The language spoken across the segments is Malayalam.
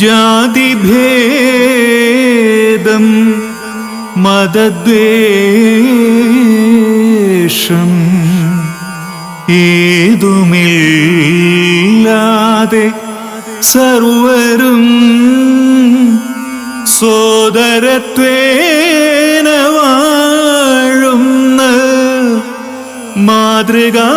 ജാതിഭേദം മതദ്വേഷം ഏതുമില്ലാതെ സർവരും സോദരത്വേന വാഴുന്ന മാതൃകാ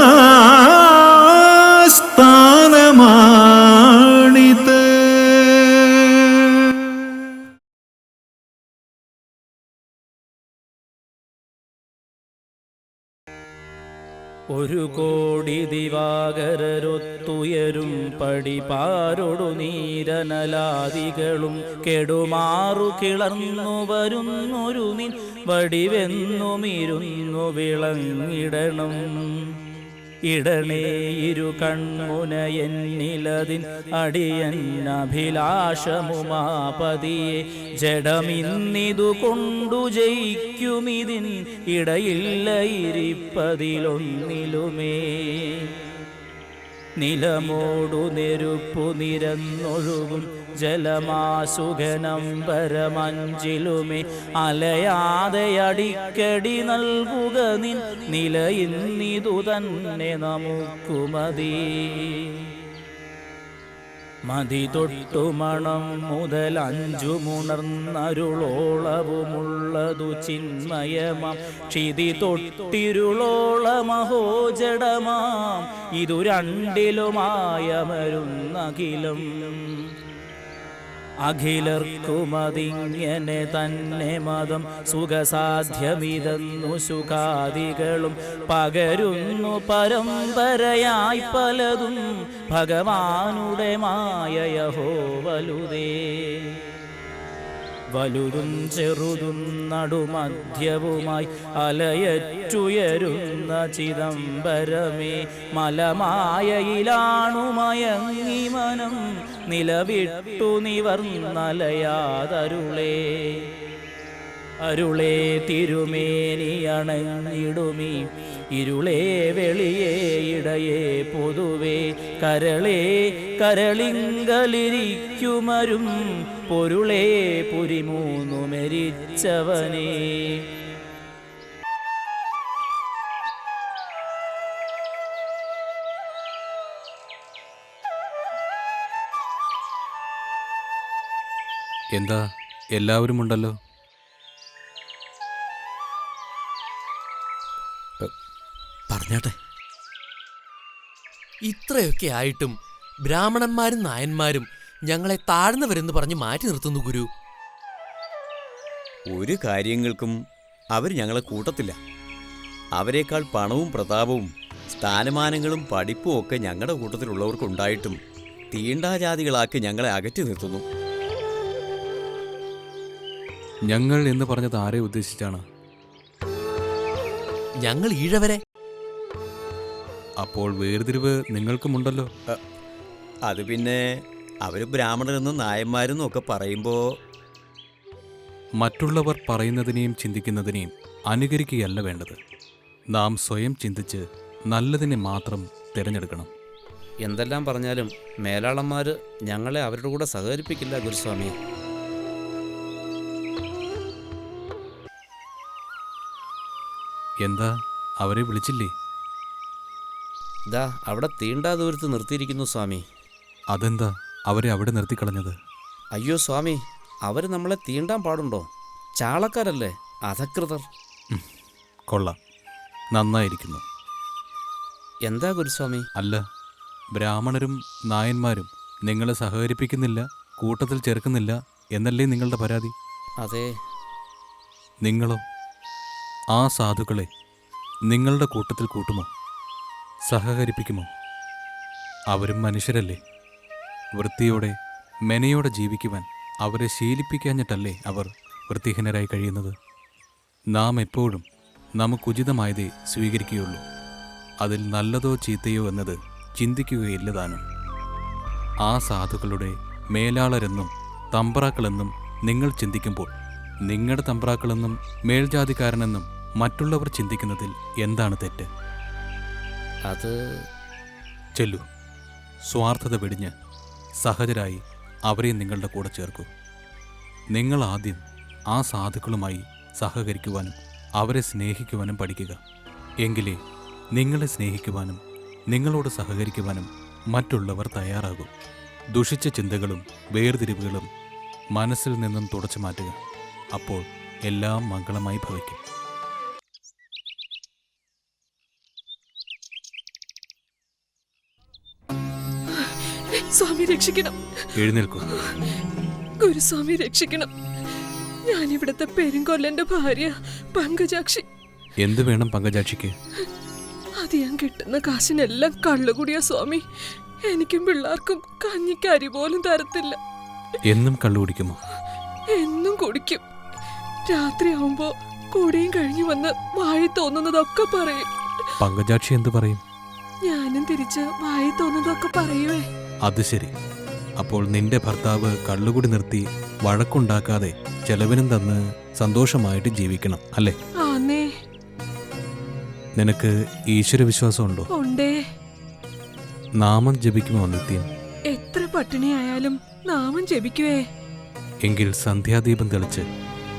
ഒരു കോടി ദിവാകരരൊത്തുയരും പടിപാരൊടു നീരനലാദികളും കെടുമാറു കിളർന്നു വരുന്നൊരു നിൻ വടിവെന്നുമിരുന്നു വിളങ്ങിടണം. ഇടണേ ഇരു കൺമുനയെന്നിലതിൻ അടിയൻ അഭിലാഷമുമാപതിയെ ജഡമിന്നിതു കൊണ്ടു ജയിക്കുമിതിൻ ഇടയില്ല ഇരിപ്പതിലൊന്നിലുമേ. നിലമോടു നെരുപ്പു നിരന്നൊഴുകും ജലമാസുഖനം പരമഞ്ചിലുമേ. അലയാതെ അടിക്കടി നൽകുക നിൻ നിലയിന്നിതു തന്നെ നമുക്കുമതി. മതി തൊട്ടു മണം മുതൽ അഞ്ചു മുണർന്നരുളോളവുമുള്ളതു ചിന്മയമാം. ക്ഷിതി തൊട്ടിരുളോളമഹോജടമാം. ഇതു രണ്ടിലുമായ മരുന്നകിലം അഖിലർക്കുമതിങ്ങനെ തന്നെ മതം സുഖസാധ്യമിതെന്നു സുഖാദികളും പകരുന്നു പരമ്പരയായി പലതും ഭഗവാനുടെ മായയഹോ വലുതേ വലുതും ചെറുതും നടുമധ്യവുമായി അലയറ്റുയരുന്ന ചിദംബരമേ മലമായയിലാണു മയങ്ങി മനം നിലവിട്ടു നിവർന്നലയാതരുളേ അരുളേ തിരുമേനി ഇരുളേ വെളിയേ ഇടയേ പൊതുവേ. കരളേ കരളിങ്കലിരിക്കുമരും. പൊരുളേ പുരിമൂന്നു മരിച്ചവനേ എന്താ? എല്ലാവരും ഉണ്ടല്ലോ പറഞ്ഞാട്ടെ. ഇത്രയൊക്കെ ആയിട്ടും ബ്രാഹ്മണന്മാരും നായന്മാരും ഞങ്ങളെ താഴ്ന്നവരെന്ന് പറഞ്ഞ് മാറ്റി നിർത്തുന്നു ഗുരു. ഒരു കാര്യങ്ങൾക്കും അവർ ഞങ്ങളെ കൂട്ടത്തില്ല. അവരെക്കാൾ പണവും പ്രതാപവും സ്ഥാനമാനങ്ങളും പഠിപ്പും ഒക്കെ ഞങ്ങളുടെ കൂട്ടത്തിലുള്ളവർക്കുണ്ടായിട്ടും തീണ്ടാജാതികളാക്കി ഞങ്ങളെ അകറ്റി നിർത്തുന്നു. ഞങ്ങൾ എന്ന് പറഞ്ഞത് ആരെ ഉദ്ദേശിച്ചാണ്? ഞങ്ങൾ ഈഴവരെ അപ്പോൾ വേർതിരിവ് നിങ്ങൾക്കുമുണ്ടല്ലോ. അത് പിന്നെ അവർ ബ്രാഹ്മണരെന്നും നായന്മാരെന്നും ഒക്കെ പറയുമ്പോ മറ്റുള്ളവർ പറയുന്നതിനെയും ചിന്തിക്കുന്നതിനെയും അനുകരിക്കുകയല്ല വേണ്ടത്. നാം സ്വയം ചിന്തിച്ച് നല്ലതിനെ മാത്രം തിരഞ്ഞെടുക്കണം. എന്തെല്ലാം പറഞ്ഞാലും മേലാളന്മാർ ഞങ്ങളെ അവരുടെ കൂടെ സഹകരിപ്പിക്കില്ല ഗുരുസ്വാമി. എന്താ? അവരെ വിളിച്ചില്ലേ? ദാ അവിടെ തീണ്ടാ ദൂരത്ത് നിർത്തിയിരിക്കുന്നു സ്വാമി. അതെന്താ? അവരെ അവിടെ നിർത്തിക്കളഞ്ഞത്? അയ്യോ സ്വാമി അവർ നമ്മളെ തീണ്ടാൻ പാടുണ്ടോ? ചാളക്കാരല്ലേ അധകൃതർ. കൊള്ളാം. നന്നായിരിക്കുന്നു. എന്താ ഗുരുസ്വാമി? അല്ല ബ്രാഹ്മണരും നായന്മാരും നിങ്ങളെ സഹകരിപ്പിക്കുന്നില്ല കൂട്ടത്തിൽ ചേർക്കുന്നില്ല എന്നല്ലേ നിങ്ങളുടെ പരാതി? അതെ. നിങ്ങളോ? ആ സാധുക്കളെ നിങ്ങളുടെ കൂട്ടത്തിൽ കൂട്ടുമോ? സഹകരിപ്പിക്കുമോ? അവരും മനുഷ്യരല്ലേ? വൃത്തിയോടെ മെനയോടെ ജീവിക്കുവാൻ അവരെ ശീലിപ്പിക്കാഞ്ഞിട്ടല്ലേ അവർ വൃത്തിഹീനരായി കഴിയുന്നത്? നാം എപ്പോഴും നമുക്കുചിതമായതേ സ്വീകരിക്കുകയുള്ളൂ. അതിൽ നല്ലതോ ചീത്തയോ എന്നത് ചിന്തിക്കുകയില്ല താനും ആ സാധുക്കളുടെ മേലാളരെന്നും തമ്പ്രാക്കളെന്നും നിങ്ങൾ ചിന്തിക്കുമ്പോൾ നിങ്ങളുടെ തമ്പ്രാക്കളെന്നും മേൽജാതിക്കാരനെന്നും മറ്റുള്ളവർ ചിന്തിക്കുന്നതിൽ എന്താണ് തെറ്റ്? അത് ചെല്ലു. സ്വാർത്ഥത വെടിഞ്ഞ് സഹജരായി അവരെയും നിങ്ങളുടെ കൂടെ ചേർക്കൂ. നിങ്ങൾ ആദ്യം ആ സാധുക്കളുമായി സഹകരിക്കുവാനും അവരെ സ്നേഹിക്കുവാനും പഠിക്കുക. എങ്കിലേ നിങ്ങളെ സ്നേഹിക്കുവാനും നിങ്ങളോട് സഹകരിക്കുവാനും മറ്റുള്ളവർ തയ്യാറാകും. ദുഷിച്ച ചിന്തകളും വേർതിരിവുകളും മനസ്സിൽ നിന്നും തുടച്ചു മാറ്റുക. അപ്പോൾ എല്ലാം മംഗളമായി ഭവിക്കും. സ്വാമി രക്ഷിക്കണം. എഴുന്നേൽക്കൂ. ഗുരുസ്വാമി രക്ഷിക്കണം. ഞാൻ ഇവിടുത്തെ പെരുങ്കൊല്ലന്റെ ഭാര്യ പങ്കജാക്ഷി. എന്തു വേണം പങ്കജാക്ഷിക്ക്? അത് ഞാൻ കിട്ടുന്ന കാശിനെല്ലാം കള്ളുകൂടിയ സ്വാമി. എനിക്കും പിള്ളേർക്കും കഞ്ഞിക്ക് അരി പോലും തരത്തില്ല. എന്നും കള്ളു കുടിക്കുമോ എന്നും കുടിക്കും. രാത്രിയാവുമ്പോ കൂടെയും കഴിഞ്ഞു വന്ന് വായി തോന്നുന്നതൊക്കെ പറയും. പങ്കജാക്ഷി എന്ത് പറയും? ഞാനും തിരിച്ച് വായി തോന്നുന്നതൊക്കെ പറയുവേ. അത് ശരി. അപ്പോൾ നിന്റെ ഭർത്താവ് കള്ളുകൂടി നിർത്തി വഴക്കുണ്ടാക്കാതെ ചെലവിനും തന്ന് സന്തോഷമായിട്ട് ജീവിക്കണം അല്ലേ? ആന്നേ. നിനക്ക് ഈശ്വരവിശ്വാസമുണ്ടോ? ഉണ്ടേ. നാമം ജപിക്കുമോ നിത്യം? എത്ര പട്ടിണിയായാലും നാമം ജപിക്കുവേ. എങ്കിൽ സന്ധ്യാദീപം തെളിച്ച്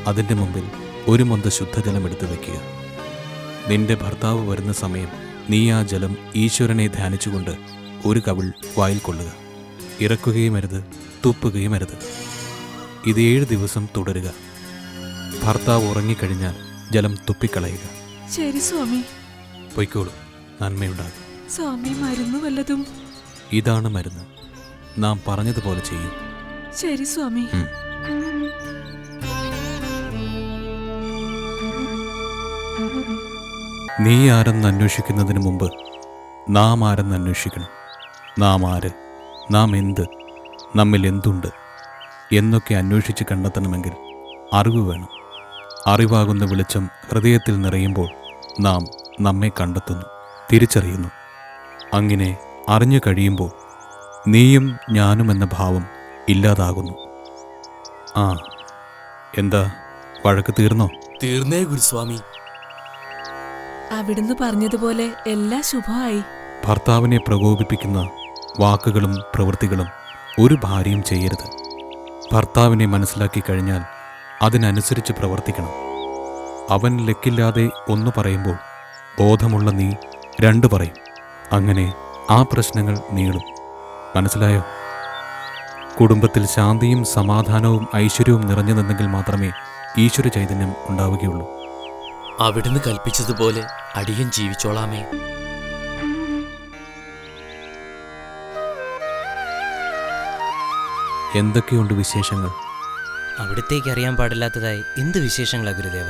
അതിന്റെ മുമ്പിൽ ഒരു മൊന്ത ശുദ്ധജലം എടുത്തു വയ്ക്കുക നിന്റെ ഭർത്താവ് വരുന്ന സമയം നീ ആ ജലം ഈശ്വരനെ ധ്യാനിച്ചുകൊണ്ട് ഒരു കവിൾ വായിൽ കൊള്ളുക. ഇറക്കുകയും അരുത് തുപ്പുകയും അരുത്. ഇത് ഏഴ് ദിവസം തുടരുക. ഭർത്താവ് ഉറങ്ങിക്കഴിഞ്ഞാൽ ജലം തുപ്പിക്കളയുക. ശരി സ്വാമി. പൊയ്ക്കോളൂ നന്മയുണ്ടാകും. സ്വാമി മരുന്ന് വല്ലതും? ഇതാണ് മരുന്ന്. നാം പറഞ്ഞതുപോലെ ചെയ്യും. ശരി സ്വാമി. നീ ആരെന്ന് അന്വേഷിക്കുന്നതിന് മുമ്പ് നാം ആരെന്ന് അന്വേഷിക്കണം. നാം ആര്? നാം എന്ത്? നമ്മിൽ എന്തുണ്ട്? എന്നൊക്കെ അന്വേഷിച്ച് കണ്ടെത്തണമെങ്കിൽ അറിവ് വേണം. അറിവാകുന്ന വെളിച്ചം ഹൃദയത്തിൽ നിറയുമ്പോൾ നാം നമ്മെ കണ്ടെത്തുന്നു തിരിച്ചറിയുന്നു. അങ്ങനെ അറിഞ്ഞു കഴിയുമ്പോൾ നീയും ഞാനും എന്ന ഭാവം ഇല്ലാതാകുന്നു. ആ എന്താ? വഴക്ക് തീർന്നോ? തീർന്നേ ഗുരുസ്വാമി. അവിടുന്ന് പറഞ്ഞതുപോലെ എല്ലാം ശുഭമായി. ഭർത്താവിനെ പ്രകോപിപ്പിക്കുന്ന വാക്കുകളും പ്രവൃത്തികളും ഒരു ഭാര്യയും ചെയ്യരുത്. ഭർത്താവിനെ മനസ്സിലാക്കി കഴിഞ്ഞാൽ അതിനനുസരിച്ച് പ്രവർത്തിക്കണം. അവൻ ലക്കില്ലാതെ ഒന്ന് പറയുമ്പോൾ ബോധമുള്ള നീ രണ്ട് പറയും. അങ്ങനെ ആ പ്രശ്നങ്ങൾ നീളും. മനസ്സിലായോ? കുടുംബത്തിൽ ശാന്തിയും സമാധാനവും ഐശ്വര്യവും നിറഞ്ഞു നിന്നെങ്കിൽ മാത്രമേ ഈശ്വര ചൈതന്യം ഉണ്ടാവുകയുള്ളൂ. അവിടുന്ന് കൽപ്പിച്ചതുപോലെ അടിയൻ ജീവിച്ചോളാമേ. എന്തൊക്കെയുണ്ട് വിശേഷങ്ങൾ? അവിടത്തേക്ക് അറിയാൻ പാടില്ലാത്തതായി എന്ത് വിശേഷങ്ങളാ ഗുരുദേവ?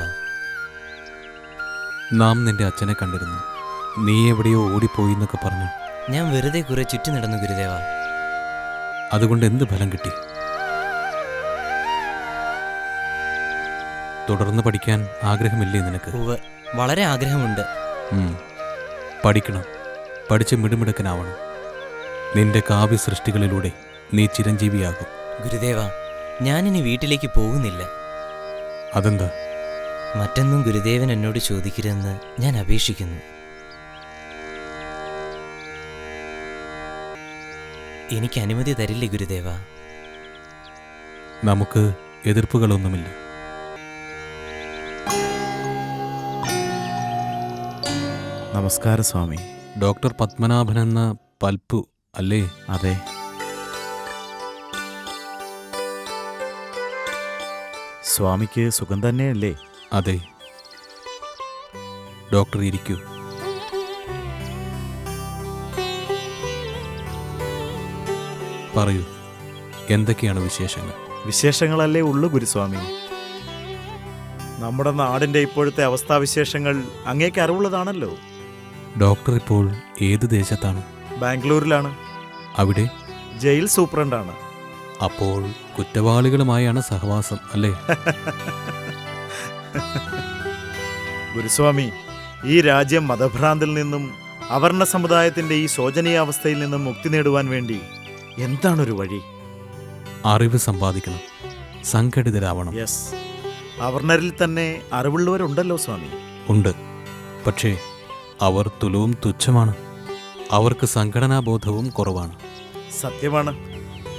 നാം നിന്റെ അച്ഛനെ കണ്ടിരുന്നു. നീ എവിടെയോ ഓടിപ്പോയി എന്നൊക്കെ പറഞ്ഞു. ഞാൻ വെറുതെ കുറെ ചുറ്റി നടന്നു ഗുരുദേവ. അതുകൊണ്ട് എന്ത് ഫലം കിട്ടി? തുടർന്ന് പഠിക്കാൻ ആഗ്രഹമില്ലേ നിനക്ക്? വളരെ ആഗ്രഹമുണ്ട്. പഠിക്കണം. പഠിച്ച് മിടുമിടുക്കനാവണം. നിന്റെ കാവ്യ സൃഷ്ടികളിലൂടെ നീ ചിരഞ്ജീവിയാകും. ഗുരുദേവ ഞാനിനി വീട്ടിലേക്ക് പോകുന്നില്ല. അതെന്താ? മറ്റൊന്നും ഗുരുദേവൻ എന്നോട് ചോദിക്കരുതെന്ന് ഞാൻ അപേക്ഷിക്കുന്നു. എനിക്ക് അനുമതി തരില്ലേ ഗുരുദേവ? നമുക്ക് എതിർപ്പുകളൊന്നുമില്ല. നമസ്കാരം സ്വാമി. ഡോക്ടർ പത്മനാഭൻ എന്ന പൽപ്പു അല്ലേ? അതെ. സ്വാമിക്ക് സുഖം തന്നെയല്ലേ? അതെ. ഡോക്ടർ ഇരിക്കൂ. പറയൂ എന്തൊക്കെയാണ് വിശേഷങ്ങൾ? വിശേഷങ്ങളല്ലേ ഉള്ളു ഗുരുസ്വാമി. നമ്മുടെ നാടിന്റെ ഇപ്പോഴത്തെ അവസ്ഥാവിശേഷങ്ങൾ അങ്ങേക്ക് അറിവുള്ളതാണല്ലോ. ഡോക്ടർ ഇപ്പോൾ ഏത് ദേശത്താണ്? ബാംഗ്ലൂരിലാണ്. അവിടെ? ജയിൽ സൂപ്രണ്ടാണ്. അപ്പോൾ കുറ്റവാളികളുമായാണ് സഹവാസം അല്ലേ? ഗുരുസ്വാമി ഈ രാജ്യം മതഭ്രാന്തിൽ നിന്നും അവർണ സമുദായത്തിന്റെ ഈ ശോചനീയാവസ്ഥയിൽ നിന്നും മുക്തി നേടുവാൻ വേണ്ടി എന്താണൊരു വഴി? അറിവ് സമ്പാദിക്കണം സംഘടിതരാവണം. യെസ്. അവർണരിൽ തന്നെ അറിവുള്ളവരുണ്ടല്ലോ സ്വാമി. ഉണ്ട്. പക്ഷേ അവർ തുലവും തുച്ഛമാണ്. അവർക്ക് സംഘടനാബോധവും കുറവാണ്. സത്യമാണ്.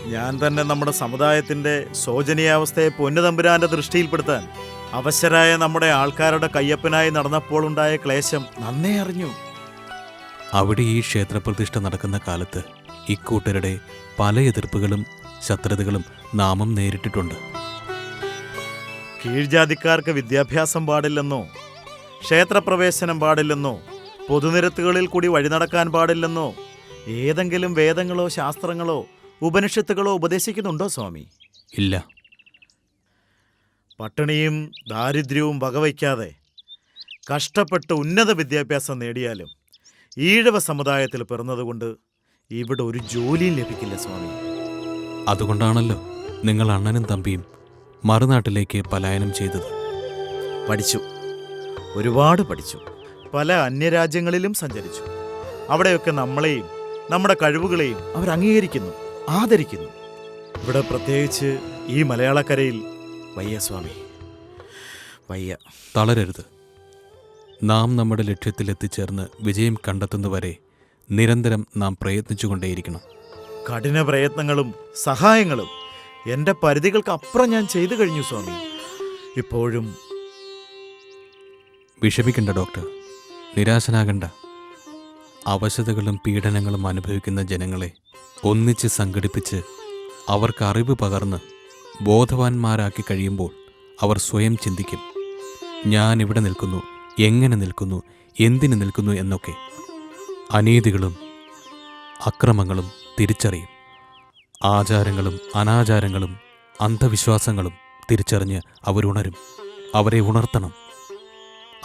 ഞാൻ തന്നെ നമ്മുടെ സമുദായത്തിന്റെ ശോചനീയാവസ്ഥയെ പൊന്നുതമ്പുരാന്റെ ദൃഷ്ടിയിൽപ്പെടുത്താൻ അവശരായ നമ്മുടെ ആൾക്കാരുടെ കയ്യപ്പനായി നടന്നപ്പോൾ ഉണ്ടായ ക്ലേശം നന്നേ അറിഞ്ഞു. അവിടെ ഈ ക്ഷേത്രപ്രതിഷ്ഠ നടക്കുന്ന കാലത്ത് ഇക്കൂട്ടരുടെ പല എതിർപ്പുകളും ശത്രുതകളും നാമം നേരിട്ടിട്ടുണ്ട്. കീഴ്ജാതിക്കാർക്ക് വിദ്യാഭ്യാസം പാടില്ലെന്നോ ക്ഷേത്രപ്രവേശനം പാടില്ലെന്നോ പൊതുനിരത്തുകളിൽ കൂടി വഴി നടക്കാൻ പാടില്ലെന്നോ? ഏതെങ്കിലും വേദങ്ങളോ ശാസ്ത്രങ്ങളോ ഉപനിഷത്തുകളോ ഉപദേശിക്കുന്നുണ്ടോ സ്വാമി? ഇല്ല. പട്ടിണിയും ദാരിദ്ര്യവും വകവയ്ക്കാതെ കഷ്ടപ്പെട്ട് ഉന്നത വിദ്യാഭ്യാസം നേടിയാലും ഈഴവ സമുദായത്തിൽ പിറന്നതുകൊണ്ട് ഇവിടെ ഒരു ജോലിയും ലഭിക്കില്ല സ്വാമി. അതുകൊണ്ടാണല്ലോ നിങ്ങൾ അണ്ണനും തമ്പിയും മറുനാട്ടിലേക്ക് പലായനം ചെയ്തത്. പഠിച്ചു. ഒരുപാട് പഠിച്ചു. പല അന്യരാജ്യങ്ങളിലും സഞ്ചരിച്ചു. അവിടെയൊക്കെ നമ്മളെയും നമ്മുടെ കഴിവുകളെയും അവർ അംഗീകരിക്കുന്നു ആദരിക്കുന്നു. ഇവിടെ പ്രത്യേകിച്ച് ഈ മലയാളക്കരയിൽ വയ്യ സ്വാമി വയ്യ. തളരരുത്. നാം നമ്മുടെ ലക്ഷ്യത്തിൽ എത്തിച്ചേർന്ന് വിജയം കണ്ടെത്തുന്നവരെ നിരന്തരം നാം പ്രയത്നിച്ചുകൊണ്ടേയിരിക്കണം. കഠിന പ്രയത്നങ്ങളും സഹായങ്ങളും എന്റെ പരിധികൾക്ക് അപ്പുറം ഞാൻ ചെയ്തു കഴിഞ്ഞു സ്വാമി. ഇപ്പോഴും വിഷമിക്കണ്ട ഡോക്ടർ. നിരാശനാകണ്ട. അവശതകളും പീഡനങ്ങളും അനുഭവിക്കുന്ന ജനങ്ങളെ ഒന്നിച്ച് സംഘടിപ്പിച്ച് അവർക്ക് അറിവ് പകർന്ന് ബോധവാന്മാരാക്കി കഴിയുമ്പോൾ അവർ സ്വയം ചിന്തിക്കും. ഞാൻ ഇവിടെ നിൽക്കുന്നു എങ്ങനെ നിൽക്കുന്നു എന്തിനു നിൽക്കുന്നു എന്നൊക്കെ. അനീതികളും അക്രമങ്ങളും തിരിച്ചറിയും. ആചാരങ്ങളും അനാചാരങ്ങളും അന്ധവിശ്വാസങ്ങളും തിരിച്ചറിഞ്ഞ് അവരുണരും അവരെ ഉണർത്തണം.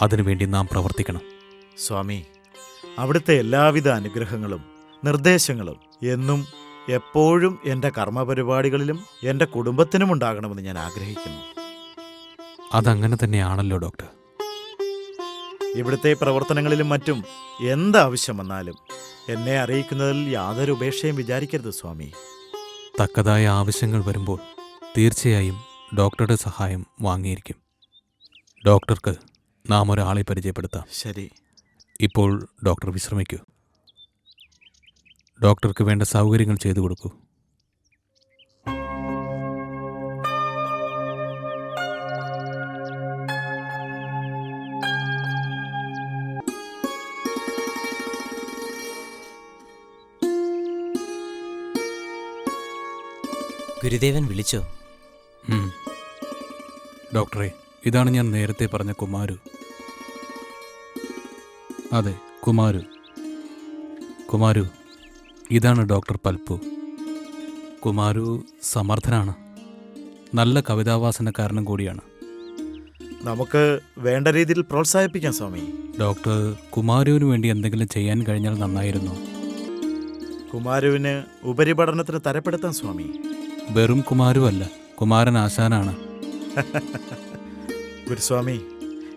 അതിനുവേണ്ടി നാം പ്രവർത്തിക്കണം. സ്വാമി അവിടുത്തെ എല്ലാവിധ അനുഗ്രഹങ്ങളും നിർദ്ദേശങ്ങളും എന്നും എപ്പോഴും എന്റെ കർമ്മപരിപാടികളിലും എന്റെ കുടുംബത്തിനും ഉണ്ടാകണമെന്ന് ഞാൻ ആഗ്രഹിക്കുന്നു. അതങ്ങനെ തന്നെയാണല്ലോ ഡോക്ടർ. ഇവിടുത്തെ പ്രവർത്തനങ്ങളിലും മറ്റും എന്താവശ്യം വന്നാലും എന്നെ അറിയിക്കുന്നതിൽ യാതൊരു ഉപേക്ഷയും വിചാരിക്കരുത് സ്വാമി. തക്കതായ ആവശ്യങ്ങൾ വരുമ്പോൾ തീർച്ചയായും ഡോക്ടറുടെ സഹായം വാങ്ങിയിരിക്കും. ഡോക്ടർക്ക് നാം ഒരാളെ പരിചയപ്പെടുത്താം. ശരി. ഇപ്പോൾ ഡോക്ടർ വിശ്രമിക്കൂ. ഡോക്ടർക്ക് വേണ്ട സൗകര്യങ്ങൾ ചെയ്തു കൊടുക്കൂ. ഗുരുദേവൻ വിളിച്ചോ? ഡോക്ടറെ ഇതാണ് ഞാൻ നേരത്തെ പറഞ്ഞ കുമാരു. അതെ കുമാരു. കുമാരു ഇതാണ് ഡോക്ടർ പൽപ്പു. കുമാരു സമർത്ഥനാണ്. നല്ല കവിതാവാസനക്കാരനും കൂടിയാണ്. നമുക്ക് വേണ്ട രീതിയിൽ പ്രോത്സാഹിപ്പിക്കാം സ്വാമി. ഡോക്ടർ കുമാരുവിന് വേണ്ടി എന്തെങ്കിലും ചെയ്യാൻ കഴിഞ്ഞാൽ നന്നായിരുന്നു. കുമാരുവിന് ഉപരിപഠനത്തിന് തരപ്പെടുത്താം സ്വാമി. വെറും കുമാരുവല്ല കുമാരൻ ആശാനാണ്. ഗുരുസ്വാമി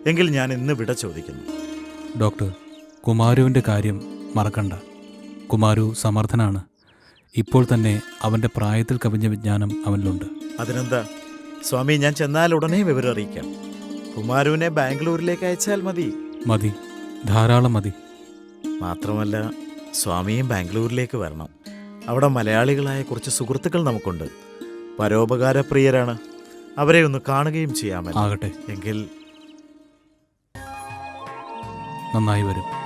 എങ്കിൽ ഞാൻ ഇന്ന് വിട ചോദിക്കുന്നു. ഡോക്ടർ കുമാരുവിന്റെ കാര്യം മറക്കണ്ട. കുമാരു സമർത്ഥനാണ്. ഇപ്പോൾ തന്നെ അവന്റെ പ്രായത്തിൽ കവിഞ്ഞ വിജ്ഞാനം അവനിലുണ്ട്. അതിനെന്താ? സ്വാമി ഞാൻ ചെന്നാൽ ഉടനെ വിവരം അറിയിക്കാം. കുമാരുവിനെ ബാംഗ്ലൂരിലേക്ക് അയച്ചാൽ മതി. മതി. ധാരാളം മതി. മാത്രമല്ല സ്വാമിയും ബാംഗ്ലൂരിലേക്ക് വരണം. അവിടെ മലയാളികളായ കുറച്ച് സുഹൃത്തുക്കൾ നമുക്കുണ്ട്. പരോപകാരപ്രിയരാണ്. അവരെ ഒന്ന് കാണുകയും ചെയ്യാമല്ലോ. ആകട്ടെ. എങ്കിൽ നന്നായി വരും.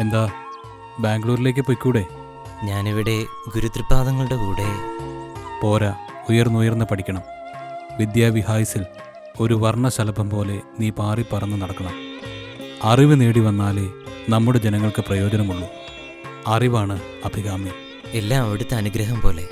എന്താ? ബാംഗ്ലൂരിലേക്ക് പൊയ്ക്കൂടെ? ഞാനിവിടെ ഗുരുതൃപാദങ്ങളുടെ കൂടെ. പോരാ ഉയർന്നുയർന്ന് പഠിക്കണം. വിദ്യാവിഹായസിൽ ഒരു വർണശലഭം പോലെ നീ പാറി പറന്ന് നടക്കണം. അറിവ് നേടി വന്നാലേ നമ്മുടെ ജനങ്ങൾക്ക് പ്രയോജനമുള്ളൂ. അറിവാണ് അഭികാമ്യം. എല്ലാം അവിടുത്തെ അനുഗ്രഹം പോലെ.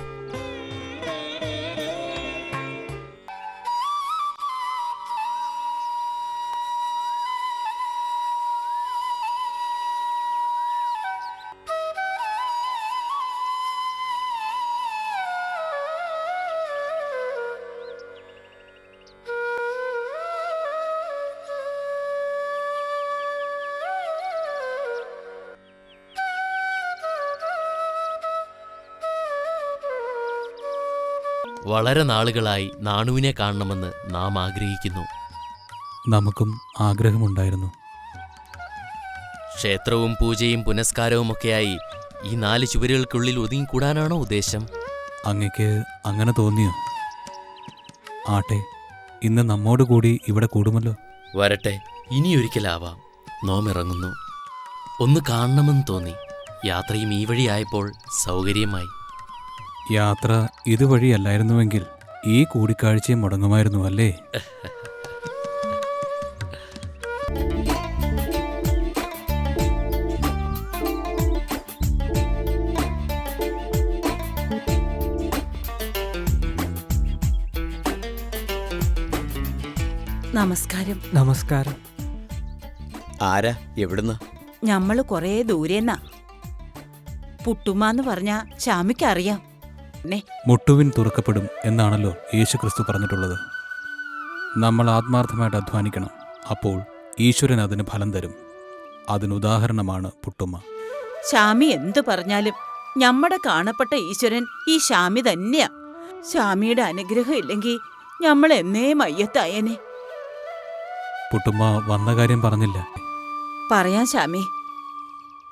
വളരെ നാളുകളായി നാണുവിനെ കാണണമെന്ന് നാം ആഗ്രഹിക്കുന്നു. നമുക്കും ആഗ്രഹമുണ്ടായിരുന്നു. ക്ഷേത്രവും പൂജയും പുനസ്കാരവും ഒക്കെയായി ഈ നാല് ചുവരുകൾക്കുള്ളിൽ ഒതുങ്ങിക്കൂടാനാണോ ഉദ്ദേശം? അങ്ങക്ക് അങ്ങനെ തോന്നിയോ? ആട്ടെ ഇന്ന് നമ്മോട് കൂടി ഇവിടെ കൂടുമല്ലോ? വരട്ടെ ഇനിയൊരിക്കലാവാം. നോമിറങ്ങുന്നു ഒന്ന് കാണണമെന്ന് തോന്നി. യാത്രയും ഈ വഴിയായപ്പോൾ സൗകര്യമായി. യാത്ര ഇതുവഴിയല്ലായിരുന്നുവെങ്കിൽ ഈ കൂടിക്കാഴ്ചയും മുടങ്ങുമായിരുന്നു അല്ലേ? നമസ്കാരം. നമസ്കാരം. ആരാ? എവിടുന്ന്? ഞമ്മൾ കൊറേ ദൂരെന്നാ. പുട്ടുമാന്ന് പറഞ്ഞ ശ്യാമിക്കറിയാം നെ മുട്ടുവിൻ തുറക്കപ്പെടും എന്നാണല്ലോ യേശു ക്രിസ്തു പറഞ്ഞിട്ടുള്ളത്. നമ്മൾ ആത്മാർത്ഥമായിട്ട് അധ്വാനിക്കണം. അപ്പോൾ ഈശ്വരൻ അതിന് ഫലം തരും. അതിനുദാഹരണമാണ് പുട്ടുമ്മ. ശാമി എന്തു പറഞ്ഞാലും നമ്മുടെ കാണപ്പെട്ട ഈശ്വരൻ ഈ ശാമി തന്നെയാ. ശാമിയുടെ അനുഗ്രഹം ഇല്ലെങ്കിൽ ഞമ്മൾ എന്നേ മയ്യത്തായനെ. പുട്ടുമ്മ വന്ന കാര്യം പറഞ്ഞില്ല. പറയാം ഇത്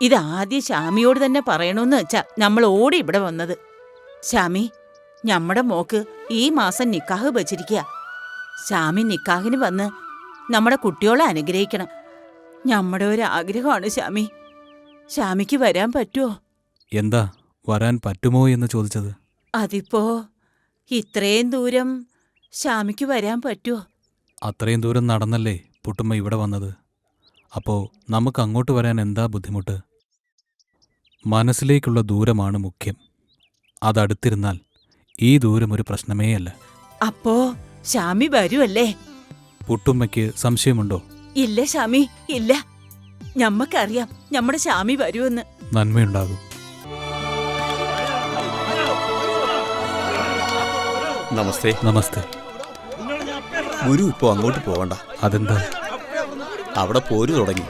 ഇതാദ്യം ശാമിയോട് തന്നെ പറയണമെന്ന് വെച്ചാ നമ്മൾ ഓടി ഇവിടെ വന്നത്. ശ്യാമി ഞമ്മടെ മോക്ക് ഈ മാസം നിക്കാഹ് വച്ചിരിക്കുക ശ്യാമി നിക്കാഹിന് വന്ന് നമ്മുടെ കുട്ടിയോളെ അനുഗ്രഹിക്കണം. ഞമ്മടെ ഒരു ആഗ്രഹമാണ് ശ്യാമി. ശ്യാമിക്ക് വരാൻ പറ്റുമോ എന്താ? വരാൻ പറ്റുമോ എന്ന് ചോദിച്ചത്? അതിപ്പോ ഇത്രയും ദൂരം ശ്യാമിക്ക് വരാൻ പറ്റുമോ അത്രയും ദൂരം നടന്നല്ലേ പുട്ടുമ്മ ഇവിടെ വന്നത്? അപ്പോ നമുക്ക് അങ്ങോട്ട് വരാൻ എന്താ ബുദ്ധിമുട്ട്? മനസ്സിലേക്കുള്ള ദൂരമാണ് മുഖ്യം. അതടുത്തിരുന്നാൽ ഈ ദൂരം ഒരു പ്രശ്നമേയല്ല. അപ്പോ ഷാമി വരുമല്ലേ പുട്ടുമ്മയ്ക്ക് സംശയമുണ്ടോ? ഇല്ല ഷാമി ഇല്ല. ഞമ്മക്കറിയാം നമ്മുടെ ഷാമി വരുമെന്ന് നന്മയുണ്ടാകും. നമസ്തേ. നമസ്തേ. ഗുരു ഇപ്പോ അങ്ങോട്ട് പോകണ്ട അതെന്താ? അവിടെ പോരു തുടങ്ങി.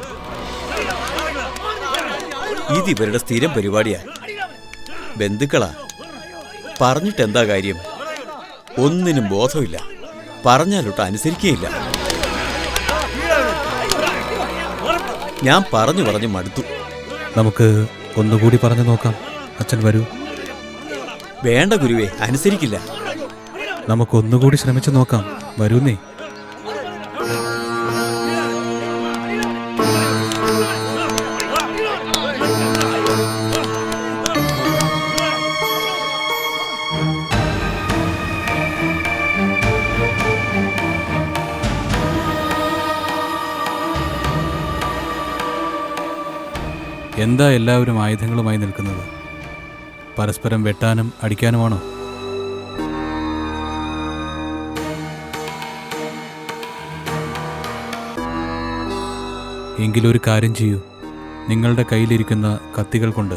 ഇത് ഇവരുടെ സ്ഥിരം പരിപാടിയാ. ബന്ധുക്കളാ. പറഞ്ഞിട്ട് എന്താ കാര്യം? ഒന്നിനും ബോധമില്ല. പറഞ്ഞാലൊട്ട് അനുസരിക്കുകയില്ല ഞാൻ പറഞ്ഞു പറഞ്ഞു മടുത്തു. നമുക്ക് ഒന്നുകൂടി പറഞ്ഞു നോക്കാം. അച്ഛൻ വരൂ. വേണ്ട ഗുരുവേ അനുസരിക്കില്ല. നമുക്ക് ഒന്നുകൂടി ശ്രമിച്ചു നോക്കാം. വരൂന്നേ. എന്താ എല്ലാവരും ആയുധങ്ങളുമായി നിൽക്കുന്നത്? പരസ്പരം വെട്ടാനും അടിക്കാനുമാണോ? എങ്കിലൊരു കാര്യം ചെയ്യൂ. നിങ്ങളുടെ കയ്യിലിരിക്കുന്ന കത്തികൾ കൊണ്ട്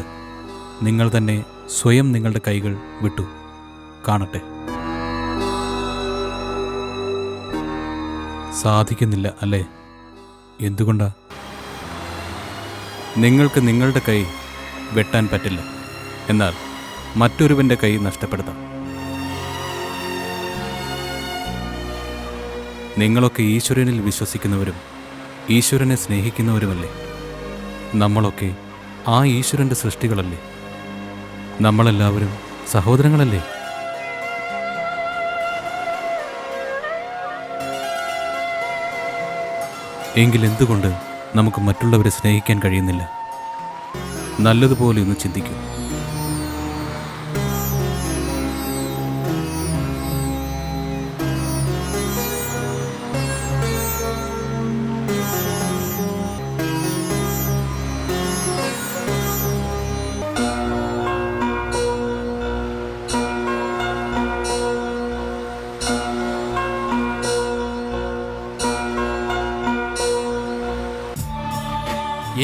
നിങ്ങൾ തന്നെ സ്വയം നിങ്ങളുടെ കൈകൾ വിട്ടു. കാണട്ടെ. സാധിക്കുന്നില്ല അല്ലേ? എന്തുകൊണ്ടാ? നിങ്ങൾക്ക് നിങ്ങളുടെ കൈ വെട്ടാൻ പറ്റില്ല. എന്നാൽ മറ്റൊരുവന്റെ കൈ നഷ്ടപ്പെടുത്താം. നിങ്ങളൊക്കെ ഈശ്വരനിൽ വിശ്വസിക്കുന്നവരും ഈശ്വരനെ സ്നേഹിക്കുന്നവരുമല്ലേ? നമ്മളൊക്കെ ആ ഈശ്വരന്റെ സൃഷ്ടികളല്ലേ? നമ്മളെല്ലാവരും സഹോദരങ്ങളല്ലേ? എങ്കിൽ എന്തുകൊണ്ട് നമുക്ക് മറ്റുള്ളവരെ സ്നേഹിക്കാൻ കഴിയുന്നില്ല. നല്ലതുപോലെ ഒന്ന് ചിന്തിക്കൂ.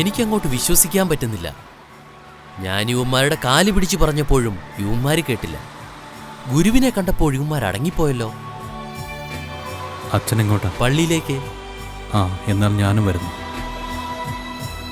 എനിക്കങ്ങോട്ട് വിശ്വസിക്കാൻ പറ്റുന്നില്ല. ഞാൻ യുവന്മാരുടെ കാലി പിടിച്ചു പറഞ്ഞപ്പോഴും യുവന്മാർ കേട്ടില്ല. ഗുരുവിനെ കണ്ടപ്പോൾ യുവന്മാർ അടങ്ങിപ്പോയല്ലോ. അച്ഛനെങ്ങോട്ടാ? പള്ളിയിലേക്ക്. ആ എന്നാൽ ഞാനും വരുന്നു.